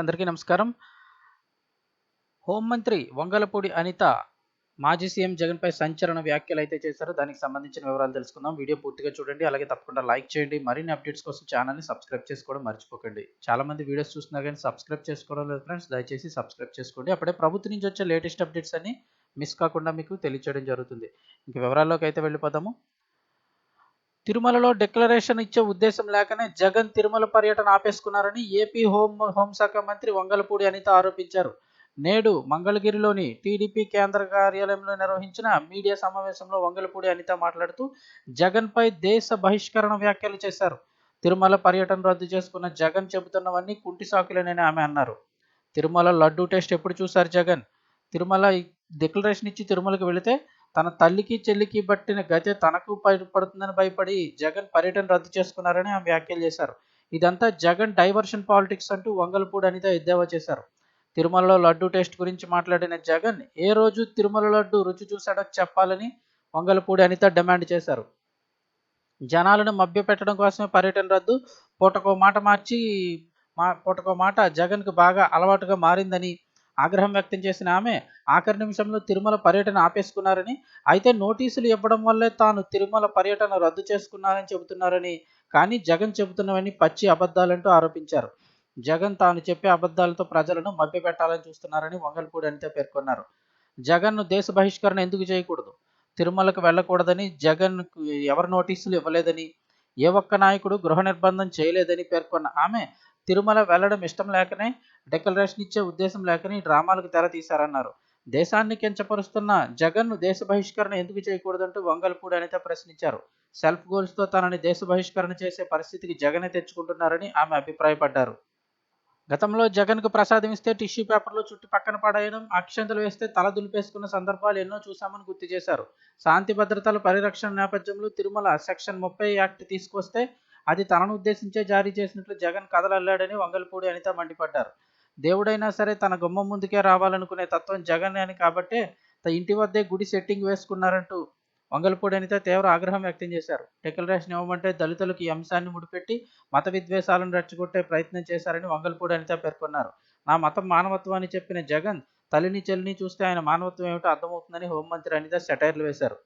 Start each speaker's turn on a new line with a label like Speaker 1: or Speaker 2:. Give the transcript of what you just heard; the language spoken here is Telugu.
Speaker 1: అందరికీ నమస్కారం. హోంమంత్రి వంగలపూడి అనిత మాజీ సీఎం జగన్పై సంచలన వ్యాఖ్యలు అయితే చేశారో. దానికి సంబంధించిన వివరాలు తెలుసుకుందాం. వీడియో పూర్తిగా చూడండి. అలాగే తప్పకుండా లైక్ చేయండి. మరిన్ని అప్డేట్స్ కోసం ఛానల్ని సబ్స్క్రైబ్ చేసుకోవడం మర్చిపోకండి. చాలా మంది వీడియోస్ చూస్తున్నారు కానీ సబ్స్క్రైబ్ చేసుకోవడం లేదు ఫ్రెండ్స్. దయచేసి సబ్స్క్రైబ్ చేసుకోండి. అప్పుడే ప్రభుత్వం నుంచి వచ్చే లేటెస్ట్ అప్డేట్స్ అన్ని మిస్ కాకుండా మీకు తెలియచేయడం జరుగుతుంది. ఇంక వివరాల్లోకి అయితే వెళ్ళిపోదాము. తిరుమలలో డిక్లరేషన్ ఇచ్చే ఉద్దేశం లేకనే జగన్ తిరుమల పర్యటన ఆపేసుకున్నారని ఏపీ హోం హోంశాఖ మంత్రి వంగలపూడి అనిత ఆరోపించారు. నేడు మంగళగిరిలోని టీడీపీ కేంద్ర కార్యాలయంలో నిర్వహించిన మీడియా సమావేశంలో వంగలపూడి అనిత మాట్లాడుతూ జగన్పై దేశ బహిష్కరణ వ్యాఖ్యలు చేశారు. తిరుమల పర్యటన రద్దు చేసుకున్న జగన్ చెబుతున్నవన్నీ కుంటి సాకులేనని ఆమె అన్నారు. తిరుమల లడ్డూ టెస్ట్ ఎప్పుడు చూశారు జగన్? తిరుమల డిక్లరేషన్ ఇచ్చి తిరుమలకు వెళితే తన తల్లికి చెల్లికి పట్టిన గతే తనకు పడుతుందని భయపడి జగన్ పర్యటన రద్దు చేసుకున్నారని ఆమె వ్యాఖ్యలు చేశారు. ఇదంతా జగన్ డైవర్షన్ పాలిటిక్స్ అంటూ వంగలపూడి అనిత ఎద్దేవా చేశారు. తిరుమలలో లడ్డు టేస్ట్ గురించి మాట్లాడిన జగన్ ఏ రోజు తిరుమల లడ్డు రుచి చూశాడో చెప్పాలని వంగలపూడి అనిత డిమాండ్ చేశారు. జనాలను మభ్యపెట్టడం కోసమే పర్యటన రద్దు పూటకో మాట మార్చి మా పూటకో మాట జగన్కు బాగా అలవాటుగా మారిందని ఆగ్రహం వ్యక్తం చేసిన ఆమె ఆఖరి నిమిషంలో తిరుమల పర్యటన ఆపేసుకున్నారని అయితే నోటీసులు ఇవ్వడం వల్లే తాను తిరుమల పర్యటన రద్దు చేసుకున్నారని చెబుతున్నారని కానీ జగన్ చెబుతున్నవని పచ్చి అబద్ధాలంటూ ఆరోపించారు. జగన్ తాను చెప్పే అబద్ధాలతో ప్రజలను మభ్యపెట్టాలని చూస్తున్నారని వంగల్పూడి అనిత పేర్కొన్నారు. జగన్ను దేశ బహిష్కరణ ఎందుకు చేయకూడదు? తిరుమలకు వెళ్ళకూడదని జగన్ ఎవరు నోటీసులు ఇవ్వలేదని ఏ ఒక్క నాయకుడు గృహ నిర్బంధం చేయలేదని పేర్కొన్న ఆమె తిరుమల వెళ్ళడం ఇష్టం లేకనే డెక్లరేషన్ ఇచ్చే ఉద్దేశం లేకనే డ్రామాలకు తెర తీశారన్నారు. దేశాన్ని కించపరుస్తున్న జగన్ను దేశ బహిష్కరణ ఎందుకు చేయకూడదంటూ వంగల్పూడి అనిత ప్రశ్నించారు. సెల్ఫ్ గోల్స్తో తనని దేశ బహిష్కరణ చేసే పరిస్థితికి జగనే తెచ్చుకుంటున్నారని ఆమె అభిప్రాయపడ్డారు. గతంలో జగన్కు ప్రసాదం ఇస్తే టిష్యూ పేపర్లో చుట్టు పక్కన పడేయడం అక్షంతలు వేస్తే తల దులిపేసుకున్న సందర్భాలు ఎన్నో చూశామని గుర్తు చేశారు. శాంతి భద్రతల పరిరక్షణ నేపథ్యంలో తిరుమల సెక్షన్ ముప్పై యాక్ట్ తీసుకొస్తే అది తనను ఉద్దేశించే జారీ చేసినట్లు జగన్ కథలల్లాడని వంగల్పూడి అనిత మండిపడ్డారు. దేవుడైనా సరే తన గుమ్మం ముందుకే రావాలనుకునే తత్వం జగన్ అని కాబట్టే ఇంటి వద్దే గుడి సెట్టింగ్ వేసుకున్నారంటూ వంగలపూడి అనిత తీవ్ర ఆగ్రహం వ్యక్తం చేశారు. డిక్లరేషన్ ఇవ్వమంటే దళితులకు ఈ అంశాన్ని ముడిపెట్టి మత విద్వేషాలను రెచ్చగొట్టే ప్రయత్నం చేశారని వంగల్పూడి అనిత పేర్కొన్నారు. నా మతం మానవత్వాన్ని చెప్పిన జగన్ తల్లిని చెల్లిని చూస్తే ఆయన మానవత్వం ఏమిటో అర్థమవుతుందని హోంమంత్రి అనిత సెటైర్లు వేశారు.